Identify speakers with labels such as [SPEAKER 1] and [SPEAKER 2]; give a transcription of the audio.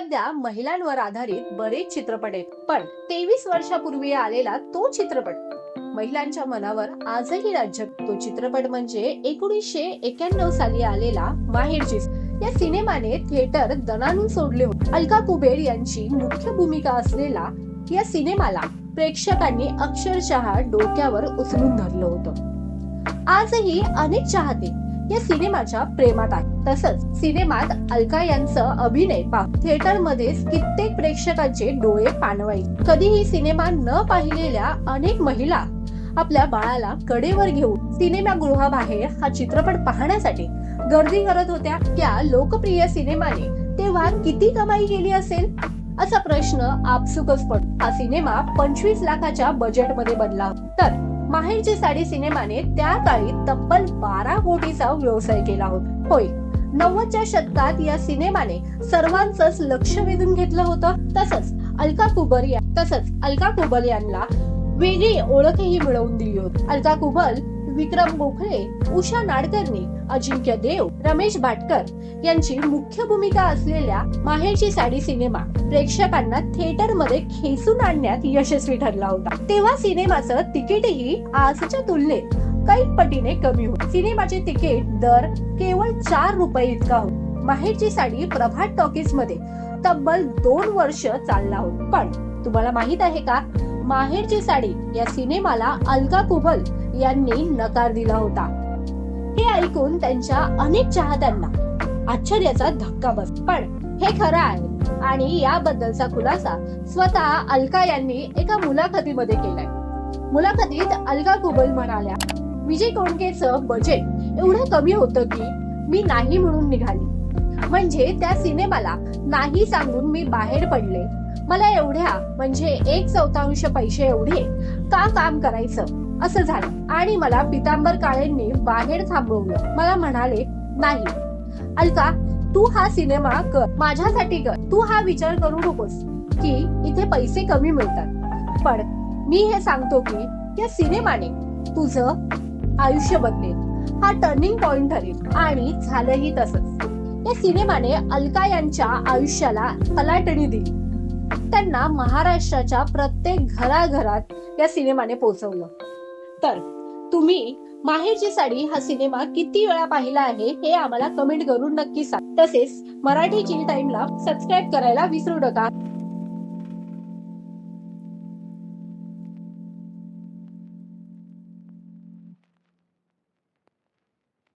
[SPEAKER 1] सध्या महिलांवर आधारित बरेच चित्रपट आहेत. पण तेवीस वर्षापूर्वी आलेला तो चित्रपट महिलांच्या मनावर आजही राज्य तो चित्रपट म्हणजे एकोणीसशे एक्याण्णव साली आलेला माहेरची या सिनेमाने थिएटर दणानून सोडले होते. अलका कुबेर यांची मुख्य भूमिका असलेला या सिनेमाला प्रेक्षकांनी अक्षरशः डोक्यावर उचलून धरलं होतं. आजही अनेक चाहते या सिनेमाच्या प्रेमात आहे. तसंच सिनेमात अलका यांचं अभिनय पाहू. थिएटरमध्ये कित्येक प्रेक्षकांचे डोळे पाणवाई कधीही सिनेमा न पाहिलेल्या अनेक महिला आपल्या बाळाला कडेवर घेऊन सिनेमागृहाबाहेर हा चित्रपट पाहण्यासाठी गर्दी करत होत्या. त्या लोकप्रिय सिनेमाने तेव्हा किती कमाई केली असेल? असा प्रश्न आपसुकच पडतो. हा सिनेमा पंचवीस लाखाच्या बजेटमध्ये बनला तर माहेरची साडी सिनेमाने त्या काळी तब्बल बारा कोटीचा व्यवसाय केला होता. होय नव्वदच्या शतकात या सिनेमाने सर्वांचंच लक्ष वेधून घेतलं होतं. तसंच अलका कुबर या तसंच अलका कुबल यांना वेगळी ओळखही मिळवून दिली होती. अलका कुबल विक्रम गोखले उषा नाडकर्णी अजिंक्य देव रमेश भाटकर यांची मुख्य भूमिका असलेल्या माहेरची साडी सिनेमा प्रेक्षकांना थिएटरमध्ये खेचून आणण्यात यशस्वी ठरला होता. तेव्हा सिनेमाचं तिकीटही आजच्या तुलनेत काही पटीने कमी होते. सिनेमाचे तिकीट दर केवळ चार रुपये इतका होता. माहेरची साडी प्रभात टॉकीजमध्ये तब्बल दोन वर्ष चालला होता. पण तुम्हाला माहीत आहे का? माहेरची साडी या सिनेमाला अलका कुबल यांनी नकार दिला होता. हे ऐकून त्यांच्या अनेक चाहत्यांना आश्चर्याचा धक्का बस पण हे खरं आहे आणि याबद्दलचा खुलासा स्वतः अलका यांनी एका मुलाखतीमध्ये केलाय. मुलाखतीत अलका कुबल म्हणाल्या विजय कोणकेचं बजेट एवढं कमी होतं की मी नाही म्हणून निघाली. म्हणजे त्या सिनेमाला नाही सांगून मी बाहेर पडले. मला एवढ्या म्हणजे एक चौथांश पैसे एवढे का काम करायचं? असं झालं. आणि मला पितांबर काळेंनी बाहेर थांबवलं. मला म्हणाले नाही. अलका तू हा सिनेमा कर. माझ्यासाठी कर. तू हा विचार करू नकोस की इथे पैसे कमी मिळतात. पण मी हे सांगतो की या सिनेमाने तुझं आयुष्य बदलेल. हा टर्निंग पॉइंट ठरेल. आणि झालंही तसंच. या सिनेमाने अलका यांच्या आयुष्याला पलाटणी दिली. त्यांना महाराष्ट्राच्या प्रत्येक घराघरात या सिनेमाने पोहोचवलं. तर तुम्ही माहेरची साडी हा सिनेमा किती वेळा पाहिला आहे हे आम्हाला कमेंट करून नक्की सांग. तसेच मराठी चिल टाइमला सबस्क्राईब करायला विसरू नका.